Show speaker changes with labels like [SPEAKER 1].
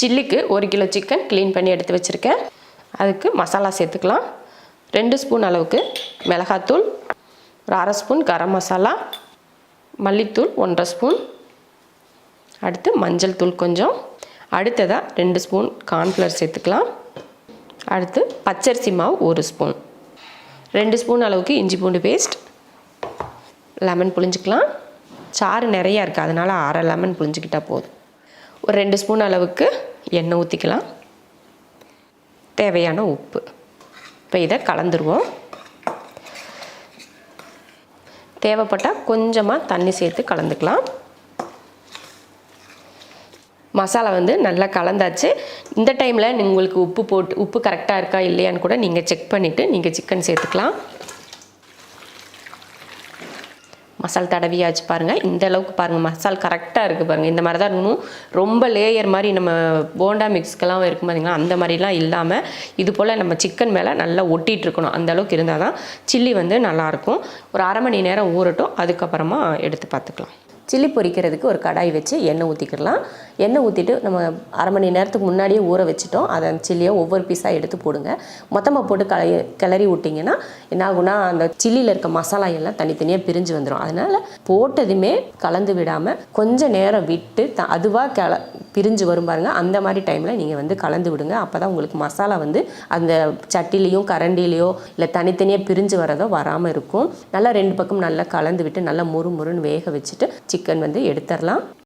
[SPEAKER 1] சில்லிக்கு ஒரு kilo chicken clean பண்ணி எடுத்து வச்சுருக்கேன். அதுக்கு மசாலா சேர்த்துக்கலாம். ரெண்டு ஸ்பூன் அளவுக்கு மிளகாத்தூள் ஒரு அரை ஸ்பூன் கரம் மசாலா மல்லித்தூள் ஒன்றரை ஸ்பூன். அடுத்து மஞ்சள் தூள் கொஞ்சம். அடுத்ததாக ரெண்டு ஸ்பூன் கார்ன்ஃப்ளவர் சேர்த்துக்கலாம். அடுத்து பச்சரிசி மாவு ஒரு ஸ்பூன். ரெண்டு ஸ்பூன் அளவுக்கு இஞ்சி பூண்டு பேஸ்ட். லெமன் புழிஞ்சிக்கலாம். சாறு நிறையா இருக்குது அதனால் அரை லெமன் புழிஞ்சிக்கிட்டால் போதும். ஒரு ரெண்டு ஸ்பூன் அளவுக்கு எண்ணெய் ஊற்றிக்கலாம் தேவையான உப்பு. இப்போ இதை கலந்துருவோம். தேவைப்பட்டால் கொஞ்சமாக தண்ணி சேர்த்து கலந்துக்கலாம். மசாலா வந்து நல்லா கலந்தாச்சு. இந்த டைமில் உங்களுக்கு உப்பு போட்டு உப்பு கரெக்டாக இருக்கா இல்லையான்னு கூட நீங்கள் செக் பண்ணிவிட்டு நீங்கள் சிக்கன் சேர்த்துக்கலாம். மசால் தடவியாச்சு பாருங்கள் இந்த அளவுக்கு பாருங்கள் மசால் கரெக்டாக இருக்குது பாருங்கள் இந்த மாதிரி தான் இருக்கணும் ரொம்ப லேயர் மாதிரி நம்ம போண்டா மிக்ஸ்க்கெல்லாம் இருக்கும் பார்த்தீங்களா அந்த மாதிரிலாம் இல்லாமல் இது போல் நம்ம சிக்கன் மேலே நல்லா ஒட்டிகிட்டு இருக்கணும். அந்த அளவுக்கு இருந்தால் தான் சில்லி வந்து நல்லாயிருக்கும் ஒரு அரை மணி நேரம் ஊறட்டும். அதுக்கப்புறமா எடுத்து பார்த்துக்கலாம். சில்லி பொரிக்கிறதுக்கு ஒரு கடாய் வச்சு எண்ணெய் ஊற்றிக்கிடலாம் எண்ணெய் ஊற்றிட்டு நம்ம அரை மணி நேரத்துக்கு முன்னாடியே ஊற வச்சுட்டோம். அதை சில்லியை ஒவ்வொரு பீஸாக எடுத்து போடுங்க. மொத்தமாக போட்டு கலைய கிளறி விட்டிங்கன்னா என்ன ஆகும்னா அந்த சில்லியில் இருக்க மசாலா எல்லாம் தனித்தனியாக பிரிஞ்சு வந்துடும் அதனால் போட்டதுமே கலந்து விடாமல் கொஞ்சம் நேரம் விட்டு த அதுவாக கிள பிரிஞ்சு வரும் பாருங்கள் அந்த மாதிரி டைமில் நீங்கள் வந்து கலந்து விடுங்க. அப்போ தான் உங்களுக்கு மசாலா வந்து அந்த சட்டிலையும் கரண்டிலையோ இல்லை தனித்தனியாக பிரிஞ்சு வரதோ வராமல் இருக்கும். நல்லா ரெண்டு பக்கம் நல்லா கலந்து விட்டு நல்லா முறு முறுன்னு வேக வச்சுட்டு சிக்கன் வந்து எடுத்துடலாம்